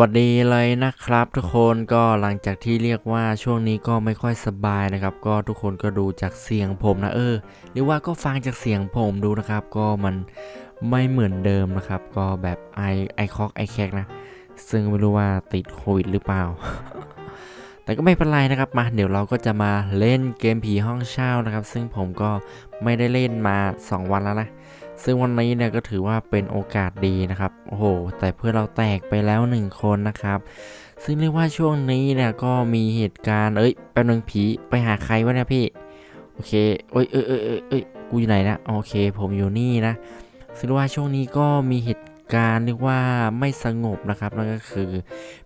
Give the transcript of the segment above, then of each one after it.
วัสดีเลยนะครับทุกคนก็หลังจากที่เรียกว่าช่วงนี้ก็ไม่ค่อยสบายนะครับ ก็ทุกคนก็ดูจากเสียงผมนะเออหรือว่าก็ฟังจากเสียงผมดูนะครับ ก็มันไม่เหมือนเดิมนะครับ ก็แบบไอไอคอกไอแคกนะ ซึ่งไม่รู้ว่าติดโควิดหรือเปล่า แต่ก็ไม่เป็นไรนะครับมาเดี๋ยวเราก็จะมาเล่นเกมผีห้องเช่านะครับ ซึ่งผมก็ไม่ได้เล่นมา 2 วันแล้วนะ ซึ่งวันนี้เนี่ยก็ถือว่าเป็นโอกาสดีนะครับ โอ้โห แต่เพื่อเราแตกไปแล้วหนึ่งคนนะครับ ซึ่งเรียกว่าช่วงนี้เนี่ยก็มีเหตุการณ์เอ้ยแป๊บนึงผีไปหาใครวะเนี่ยพี่ โอเคเอ้ยเอ้ยเอ้ยเอ้ยเอ้ยกูอยู่ไหนนะ โอเค ผมอยู่นี่นะซึ่งเรียกว่าช่วงนี้ก็มีเหตุ การเรียกว่าไม่สงบนะครับนั่นก็คือ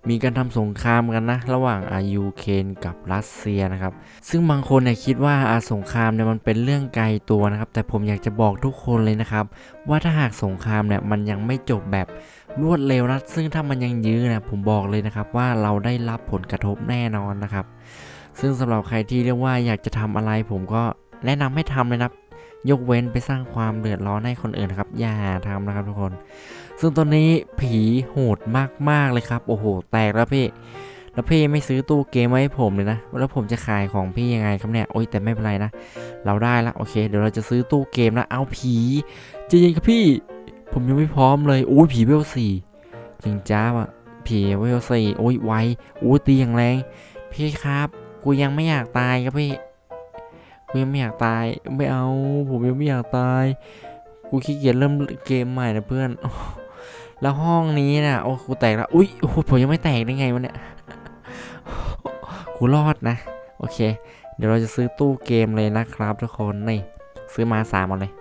มีการทำสงครามกันนะ ระหว่างอายูเคนกับรัสเซียนะครับ ซึ่งบางคนเนี่ยคิดว่าอาสงครามเนี่ยมันเป็นเรื่องไกลตัวนะครับ แต่ผมอยากจะบอกทุกคนเลยนะครับ ว่าถ้าหากสงครามเนี่ยมันยังไม่จบแบบรวดเร็วนะซึ่งถ้ามันยังยื้อนะผมบอกเลยนะครับว่าเราได้รับผลกระทบแน่นอนนะครับ ซึ่งสำหรับใครที่เรียกว่าอยากจะทำอะไรผมก็แนะนำให้ทำเลยนะ ยกเว้นไปสร้างความเดือดร้อนให้คนอื่นนะครับ อย่าทำนะครับทุกคน ซึ่งตอนนี้ผีโหดมากๆเลยครับ โอ้โห แตกแล้วพี่ แล้วพี่ไม่ซื้อตู้เกมไว้ให้ผมเลยนะ แล้วผมจะขายของพี่ยังไงครับเนี่ย โอ้ยแต่ไม่เป็นไรนะ เราได้ละ โอเค เดี๋ยวเราจะซื้อตู้เกมนะ เอาผีจริงครับพี่ ผมยังไม่พร้อมเลย โอ้ยผีเวลสี่จริงจ้าอะผีเวลสี่โอ้ยไวโอ้ยตีอย่างแรง พี่ครับ กูยังไม่อยากตายครับพี่ กูยังไม่อยากตาย ไม่เอา ผมยังไม่อยากตาย กูขี้เกียจเริ่มเกมใหม่นะเพื่อน แล้วห้องนี้นะโอ้กูแตกแล้ว อุ้ยโอ้โหผมยังไม่แตกได้ไงวะเนี่ย กูรอดนะ โอเค เดี๋ยวเราจะซื้อตู้เกมเลยนะครับทุกคน นี่ ซื้อมาสามเอาเลย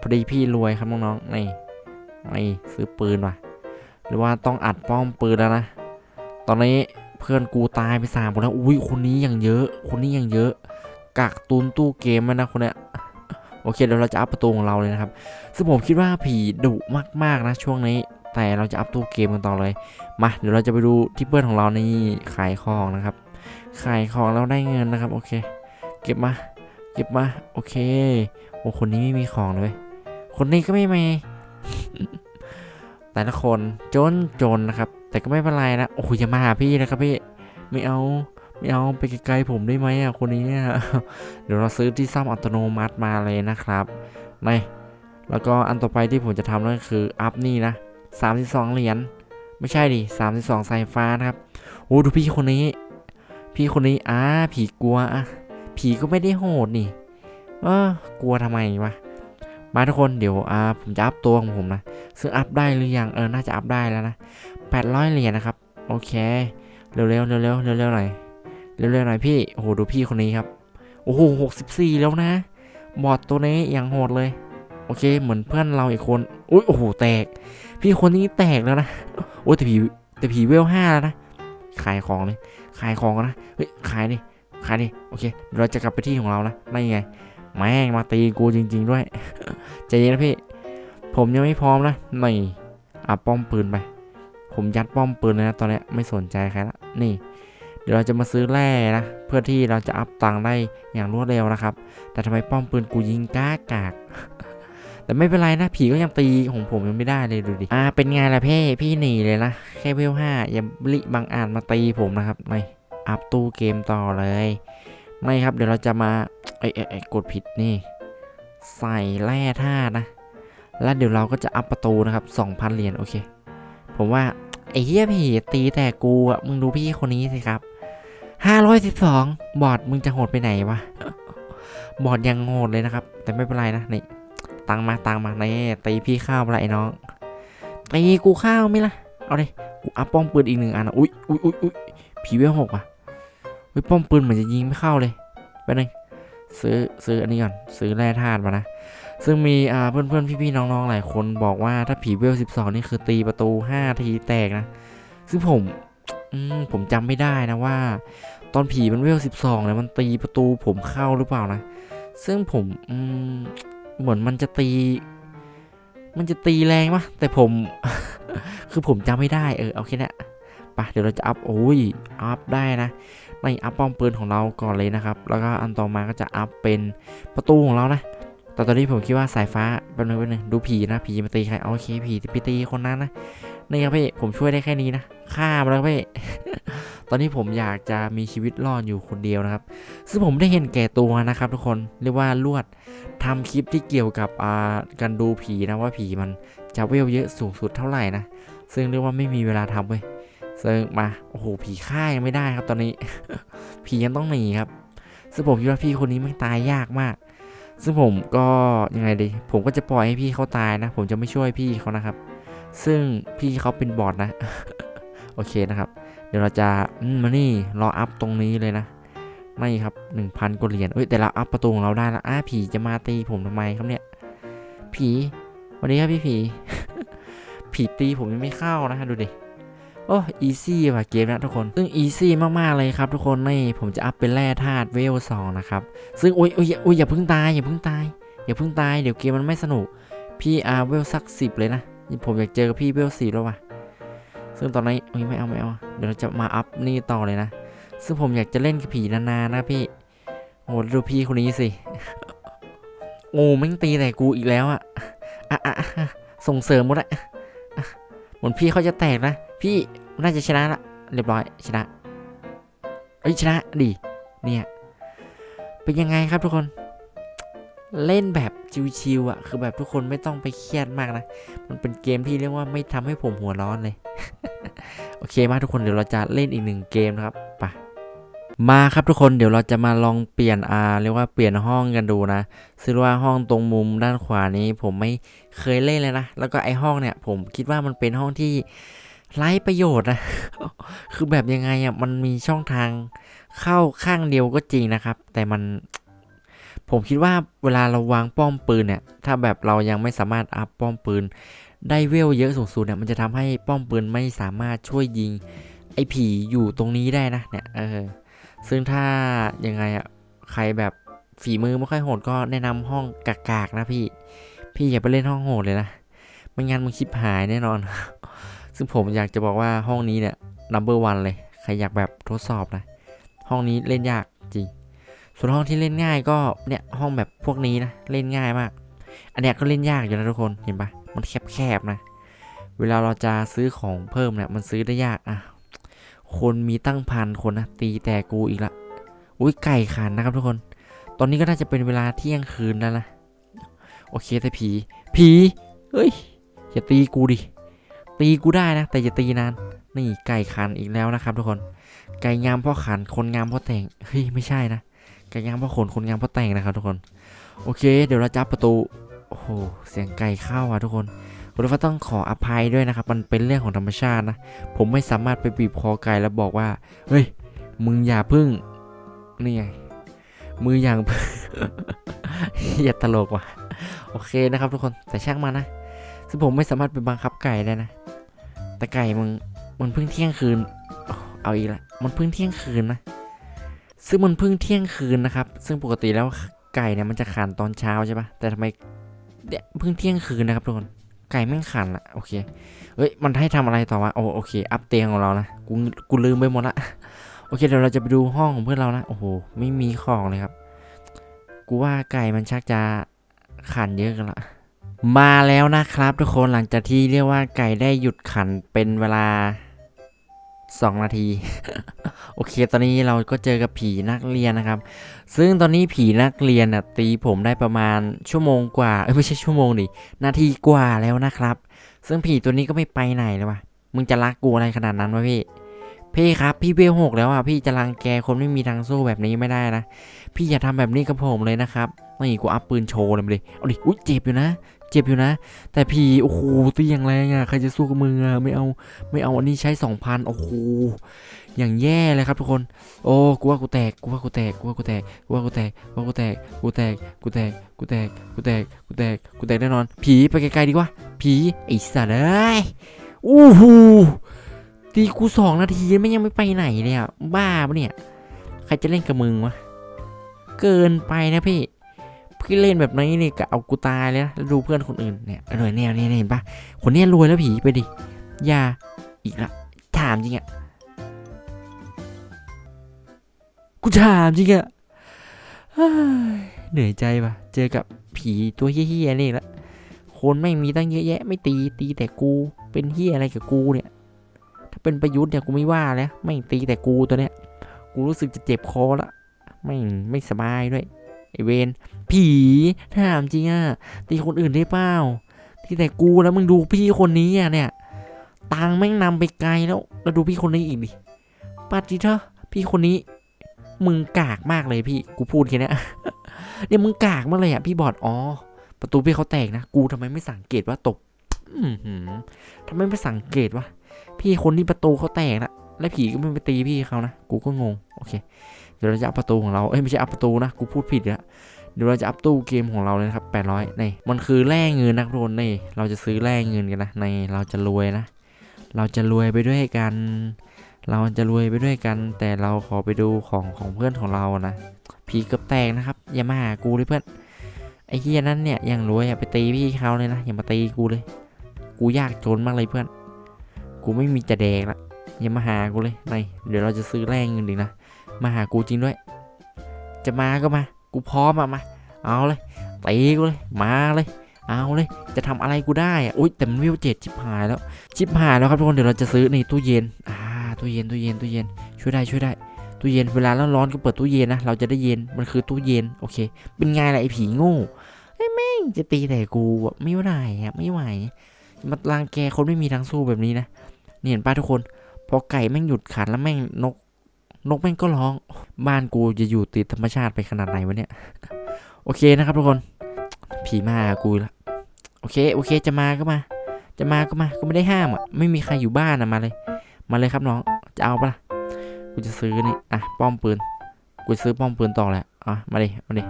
พอดีพี่รวยครับน้องๆ นี่ นี่ซื้อปืนว่ะ หรือว่าต้องอัดป้อมปืนแล้วนะ ตอนนี้เพื่อนกูตายไปสามคนแล้ว อุ้ยคนนี้อย่างเยอะ คนนี้อย่างเยอะ กักตุนตู้เกมนะคนเนี้ยโอเคเดี๋ยวเราจะอัพประตูของเราเลยนะครับ ซึ่งผมคิดว่าผีดุมากๆนะช่วงนี้ แต่เราจะอัพตู้เกมกันต่อเลย มาเดี๋ยวเราจะไปดูที่เพื่อนของเรานี่ขายของนะครับ ขายของแล้วได้เงินนะครับโอเค เก็บมา เก็บมาโอเคโอ้คนนี้ไม่มีของเลย คนนี้ก็ไม่มีแต่ละคนจนจนนะครับ แต่ก็ไม่เป็นไรนะโอ้โหอย่ามาหาพี่นะครับพี่ไม่เอา ไม่เอาไปไกลๆผมได้ไหมอะคนนี้เนี่ยเดี๋ยวเราซื้อที่ซ่อมอัตโนมัติมาเลยนะครับนี่แล้วก็อันต่อไปที่ผมจะทำนั่นก็คืออัพนี่นะ32 เหรียญไม่ใช่ดิ32สายฟ้านะครับโอ้ดูพี่คนนี้ พี่คนนี้อ่าผีกลัวอะผีก็ไม่ได้โหดนี่เออกลัวทำไมวะมาทุกคนเดี๋ยวอ่าผมจะอัพตัวของผมนะซึ่งอัพได้หรือยังเออน่าจะอัพได้แล้วนะ800เหรียญนะครับโอเคเร็วๆเร็วๆเร็วๆเร็วๆหน่อย เร็วๆหน่อยพี่โอ้โหดูพี่คนนี้ครับ โอ้โห64แล้วนะ บอดตัวนี้อย่างโหดเลย โอเค เหมือนเพื่อนเราอีกคนอุ้ยโอ้โหแตก พี่คนนี้แตกแล้วนะโอ้แต่ผีแต่ผีเวลห้าแล้วนะขายของเลยขายของนะเฮ้ยขายดิขายดิโอเคเดี๋ยวเราจะกลับไปที่ของเรานะไม่ไงแม่งมาตีกูจริง ๆ ด้วยใจเย็นนะพี่ ผมยังไม่พร้อมนะนี่อะป้อมปืนไป ผมยัดป้อมปืนเลยนะตอนนี้ไม่สนใจใครละนี่ เดี๋ยวเราจะมาซื้อแร่นะ เพื่อที่เราจะอัพตังได้อย่างรวดเร็วนะครับ แต่ทำไมป้อมปืนกูยิงก้ากาก แต่ไม่เป็นไรนะ ผีก็ยังตีของผมยังไม่ได้เลยดูดิ อ่า เป็นไงล่ะเพ่พี่หนีเลยนะ แค่เวลห้าอย่าลิบังอาจมาตีผมนะครับ ไม่ อัพตู้เกมต่อเลย ไม่ครับ เดี๋ยวเราจะมาไอ้ไอ้ไอ้กดผิดนี่ ใส่แร่ธาตุนะ แล้วเดี๋ยวเราก็จะอัพประตูนะครับ2,000เหรียญโอเค ผมว่าไอ้เหี้ยผีตีแต่กูอะมึงดูพี่คนนี้สิครับ 512 บอดมึงจะโหดไปไหนวะ บอดยังโหดเลยนะครับ แต่ไม่เป็นไรนะนี่ตังมาตังมาในตีพี่ข้าวมาละไอ้น้องตีกูข้าวไหม่ละเอาดิกูอัพป้อมปืนอีกหนึ่งอันอุ้ยอุ้ยอุ้ยอุ้ยผีเวลหกว่ะอุ้ยป้อมปืนเหมือนจะยิงไม่เข้าเลยไปหนึ่งซื้อซื้ออันนี้ก่อนซื้อแร่ธาตุมานะซึ่งมีอ่าเพื่อนเพื่อนพี่ๆน้องๆหลายคนบอกว่าถ้าผีเวล12นี่คือตีประตู5ทีแตกนะ ซึ่งผม อืมผมจำไม่ได้นะว่า ตอนผีมันเวล12เนี่ยมันตีประตูผมเข้าหรือเปล่านะ ซึ่งผมอืมเหมือนมันจะตี มันจะตีแรงปะแต่ผม คือผมจำไม่ได้เออโอเคเนี่ยไปะเดี๋ยวเราจะอัพโอ้ยอัพได้นะในอัพป้อมปืนของเราก่อนเลยนะครับ แล้วก็อันต่อมาก็จะอัพเป็นประตูของเรานะแต่ตอนนี้ผมคิดว่าสายฟ้าแป๊บนึงแป๊บนึงดูผีนะผีมาตีใครโอเคผีไปตีคนนั้นนะนี่ครับพี่ผมช่วยได้แค่นี้นะ ฆ่ามันแล้วพี่ตอนนี้ผมอยากจะมีชีวิตรอดอยู่คนเดียวนะครับ ซึ่งผมได้เห็นแก่ตัวนะครับ ทุกคนเรียกว่าลวดทำคลิปที่เกี่ยวกับอ่าการดูผีนะว่าผีมันจะเวลเยอะสูงสุดเท่าไหร่นะ ซึ่งเรียกว่าไม่มีเวลาทำเว้ยซึ่งมาโอ้โหผีฆ่ายังไม่ได้ครับตอนนี้ ผียังต้องหนีครับ ซึ่งผมคิดว่าพี่คนนี้มันตายยากมาก ซึ่งผมก็ยังไงดี ผมก็จะปล่อยให้พี่เขาตายนะ ผมจะไม่ช่วยพี่เขานะครับ ซึ่งพี่เขาเป็นบอทนะ โอเคนะครับ เดี๋ยวเราจะมานี่รออัพตรงนี้เลยนะไม่ครับ1,000กว่าเหรียญเอ้ยแต่เราอัพประตูของเราได้ล้วอ้าผีจะมาตีผมทำไมครับเนี่ย ผีวันนี้ครับพี่ผีผีตีผมยังไม่เข้านะฮะดูดิโอ้อีซี่ว่ะเกมนะทุกคน ซึ่งอีซี่มากๆเลยครับทุกคนนี่ผมจะอัพเป็นแร่ธาตุเวลสองนะครับ ซึ่งอุ้ยอุ้ยอุ้ยอย่าเพิ่งตายอย่าเพิ่งตายอย่าเพิ่งตายเดี๋ยวเกมมันไม่สนุก พี่อาเวลสักสิบเลยนะ ผมอยากเจอกับพี่เวลสี่แล้วว่ะ ซึ่งตอนนี้อุ้ยไม่เอาไม่เอา เดี๋ยวเราจะมาอัพนี่ต่อเลยนะ ซึ่งผมอยากจะเล่นกับผีนานๆนะพี่ โอ้ดูพี่คนนี้สิ โอ้แม่งตีแต่กูอีกแล้วอะอะอะอะส่งเสริมหมดอะอะเหมือนพี่เขาจะแตกนะ พี่น่าจะชนะละ เรียบร้อยชนะเอ้ยชนะดีเนี่ย เป็นยังไงครับทุกคน เล่นแบบชิวๆอะ คือแบบทุกคนไม่ต้องไปเครียดมากนะ มันเป็นเกมที่เรียกว่าไม่ทำให้ผมหัวร้อนเลย โอเคมาทุกคนเดี๋ยวเราจะเล่นอีกหนึ่งเกมนะครับไปมาครับทุกคนเดี๋ยวเราจะมาลองเปลี่ยนอาเรียกว่าเปลี่ยนห้องกันดูนะซึ่งว่าห้องตรงมุมด้านขวานี้ผมไม่เคยเล่นเลยนะ แล้วก็ไอห้องเนี่ยผมคิดว่ามันเป็นห้องที่ไร้ประโยชน์นะ คือแบบยังไงอะมันมีช่องทางเข้าข้างเดียวก็จริงนะครับ แต่มัน ผมคิดว่าเวลาเราวางป้อมปืนเนี่ย ถ้าแบบเรายังไม่สามารถอัพป้อมปืน ได้เวลเยอะสูงสุดเนี่ย มันจะทำให้ป้อมปืนไม่สามารถช่วยยิง ไอ้ผีอยู่ตรงนี้ได้นะเนี่ย เออ ซึ่งถ้ายังไงอะใครแบบฝีมือไม่ค่อยโหดก็แนะนำห้องกากๆนะพี่ พี่อย่าไปเล่นห้องโหดเลยนะ ไม่งั้นมึงชิบหายแน่นอน ซึ่งผมอยากจะบอกว่าห้องนี้เนี่ย number one เลย ใครอยากแบบทดสอบนะ ห้องนี้เล่นยาก ส่วนห้องที่เล่นง่ายก็เนี่ยห้องแบบพวกนี้นะเล่นง่ายมาก อันเนี้ยก็เล่นยากอยู่นะทุกคนเห็นปะมันแคบๆนะ เวลาเราจะซื้อของเพิ่มเนี่ยมันซื้อได้ยากอะคนมีตั้งพันคนนะตีแต่กูอีกละอุ้ยไก่ขันนะครับทุกคน ตอนนี้ก็น่าจะเป็นเวลาเที่ยงคืนแล้วนะโอเคแต่ผีผีเฮ้ยอย่าตีกูดิตีกูได้นะ แต่อย่าตีนานนี่ไก่ขันอีกแล้วนะครับทุกคน ไก่งามเพราะขันคนงามเพราะแต่งเฮ้ยไม่ใช่นะ ไก่งามเพราะขนคนงามเพราะแต่งนะครับทุกคน โอเค เดี๋ยวเราจับประตู โอ้โห เสียงไก่เข้าอะทุกคนคุณฟ้าต้องขออภัยด้วยนะครับ มันเป็นเรื่องของธรรมชาตินะ ผมไม่สามารถไปบีบคอไก่แล้วบอกว่า เฮ้ย มึงอย่าพึ่ง นี่ไง มืออย่างอย่าตลกว่ะ โอเคนะครับทุกคน แต่ช่างมานะ ซึ่งผมไม่สามารถไปบังคับไก่ได้นะ แต่ไก่มึง มันเพิ่งเที่ยงคืน เอาอีกละ มันเพิ่งเที่ยงคืนนะ ซึ่งมันเพิ่งเที่ยงคืนนะครับ ซึ่งปกติแล้วไก่เนี่ยมันจะขันตอนเช้าใช่ปะแต่ทำไมเนี่ยเพิ่งเที่ยงคืนนะครับทุกคนไก่แม่งขันอะโอเคเฮ้ยมันให้ทำอะไรต่อวะโอโอเค อัพเตียงของเรานะกูกูลืมไปหมดละโอเคเดี๋ยวเราจะไปดูห้องของเพื่อนเรานะโอ้โหไม่มีของเลยครับ กูว่าไก่มันชักจะขันเยอะกันละมาแล้วนะครับ ทุกคนหลังจากที่เรียกว่าไก่ได้หยุดขันเป็นเวลา 2 นาที โอเค ตอนนี้เราก็เจอกับผีนักเรียนนะครับ ซึ่งตอนนี้ผีนักเรียนน่ะตีผมได้ประมาณชั่วโมงกว่า เอ้ยไม่ใช่ชั่วโมงดิ นาทีกว่าแล้วนะครับ ซึ่งผีตัวนี้ก็ไม่ไปไหนเลยวะมึงจะรักกูอะไรขนาดนั้นวะพี่ พี่ครับพี่เวลหกแล้วอะพี่จะรังแกคนไม่มีทางสู้แบบนี้ไม่ได้นะ พี่อย่าทำแบบนี้กับผมเลยนะครับนี่กูอัพปืนโชว์เลยมาดิเอาดิ อุ้ยเจ็บอยู่นะ เจ็บอยู่นะ แต่ผีโอ้โหตีอย่างแรงอะใครจะสู้กับมึงอะไม่เอาไม่เอาอันนี้ใช้สองพันโอ้โหอย่างแย่เลยครับทุกคนโอ้กูว่ากูแตกกูว่ากูแตกกูว่ากูแตกกูว่ากูแตกกูว่ากูแตกกูแตกกูแตกกูแตกกูแตกกูแตกกูแตกแน่นอน ผีไปไกลๆดีกว่า ผีไอ้สัตว์เอ้ยอู้หูตีกูสองนาทีไม่ยังไม่ไปไหนเลยอะบ้าปะเนี่ย ใครจะเล่นกับมึงวะเกินไปนะพี่ พี่เล่นแบบนี้นี่กะเอากูตายเลยนะแล้วดูเพื่อนคนอื่นเนี่ยร่อยแนวนี่เห็นปะคนนี้รวยแล้วผีไปดิอย่าอีกละถามจริงอะกูถามจริงอะเฮ้ยเหนื่อยใจปะเจอกับผีตัวเฮี้ยๆนี่ละคนไม่มีตั้งเยอะแยะ ไม่ตีตีแต่กูเป็นเฮี้ยอะไรกับกูเนี่ย ถ้าเป็นประยุทธ์เนี่ยกูไม่ว่าแล้วไม่ตีแต่กูตัวเนี้ยกูรู้สึกจะเจ็บคอละไม่ไม่สบายด้วย ไอเวนผีถามจริงอะตีคนอื่นได้เปล่าที่แต่กูแล้วมึงดูพี่คนนี้อะเนี่ยตังแม่งนำไปไกลแล้วแล้วดูพี่คนนี้อีกดิปัดจิเถอะพี่คนนี้ มึงกากมากเลยพี่กูพูดแค่นี้เนี่ยมึงกากมากเลยอะพี่บอดอ๋อประตูพี่เขาแตกนะกูทำไมไม่สังเกตว่าตกทำไมไม่สังเกตวะพี่คนที่ประตูเขาแตกนะและผีก็ไม่ไปตีพี่เขานะกูก็งงโอเค เดี๋ยวเราจะอัพประตูของเรา เอ้ยไม่ใช่อัพประตูนะ กูพูดผิดแล้วเดี๋ยวเราจะอัพตู้เกมของเราเลยนะครับ800นี่มันคือแร่เงินนะทุกคนนี่ เราจะซื้อแร่เงินกันนะในเราจะรวยนะ เราจะรวยไปด้วยกัน เราจะรวยไปด้วยกัน แต่เราขอไปดูของของเพื่อนของเรานะผีเกือบแตกนะครับ อย่ามาหากูเลยเพื่อนไอ้เฮียนั่นเนี่ยยังรวยอะไปตีพี่เขาเลยนะอย่ามาตีกูเลย กูยากจนมากเลยเพื่อน กูไม่มีจะแดกละอย่ามาหากูเลยในเดี๋ยวเราจะซื้อแรงเงินดีนะ มาหากูจริงด้วย จะมาก็มา กูพร้อมอะมา เอาเลยตีกูเลย มาเลย เอาเลย จะทำอะไรกูได้อะอุ้ยแต่มันวิวเจ็ดชิบหายแล้ว ชิบหายแล้วครับทุกคนเดี๋ยวเราจะซื้อนี่ตู้เย็น อ่าตู้เย็นตู้เย็นตู้เย็น ช่วยได้ช่วยได้ตู้เย็นเวลาร้อนๆก็เปิดตู้เย็นนะเราจะได้เย็นมันคือตู้เย็นโอเค เป็นไงล่ะไอ้ผีโง่ไอ้แม่งจะตีแต่กูอะไม่ไหวอะไม่ไหวมารังแกคนไม่มีทางสู้แบบนี้นะนี่เห็นป้าทุกคน พอไก่แม่งหยุดขันแล้วแม่งนก นกแม่งก็ร้อง บ้านกูจะอยู่ติดธรรมชาติไปขนาดไหนวะเนี่ย โอเคนะครับทุกคน ผีมากูละ โอเค โอเค จะมาก็มา จะมาก็มา ก็ไม่ได้ห้ามอะ ไม่มีใครอยู่บ้านอะ มาเลย มาเลยครับน้อง จะเอาปะล่ะ กูจะซื้อนี่ อะ ป้อมปืน กูซื้อป้อมปืนต่อแหละ อะ มาดิ มาดิ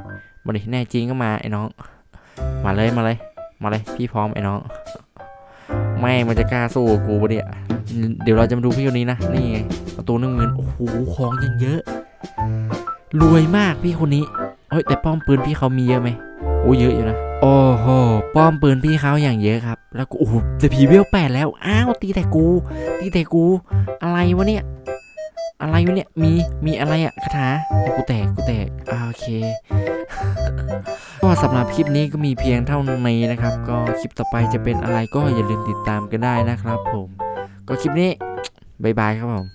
มาดิ แน่จริงก็มาไอ้น้อง มาเลย มาเลย มาเลย พี่พร้อมไอ้น้อง ไม่มันจะกล้าสู้กูปะเนี่ย เดี๋ยวเราจะมาดูพี่คนนี้นะ นี่ไงประตูหนึ่งหมื่นโอ้โห ของยังเยอะ รวยมากพี่คนนี้เฮ้ยแต่ป้อมปืนพี่เขามีเยอะไหมโอ้เยอะอยู่นะ โอ้โห ป้อมปืนพี่เขาอย่างเยอะครับ แล้วกูโอ้โหจะผีเวลแปดแล้ว อ้าว ตีแต่กู ตีแต่กู อะไรวะเนี่ย อะไรวะเนี่ย มี มีอะไรอะคาถาโอ้กูแตก กูแตกอ่าโอเคก็สำหรับคลิปนี้ก็มีเพียงเท่านี้นะครับ ก็คลิปต่อไปจะเป็นอะไรก็อย่าลืมติดตามกันได้นะครับผม ก็คลิปนี้บายบายครับผม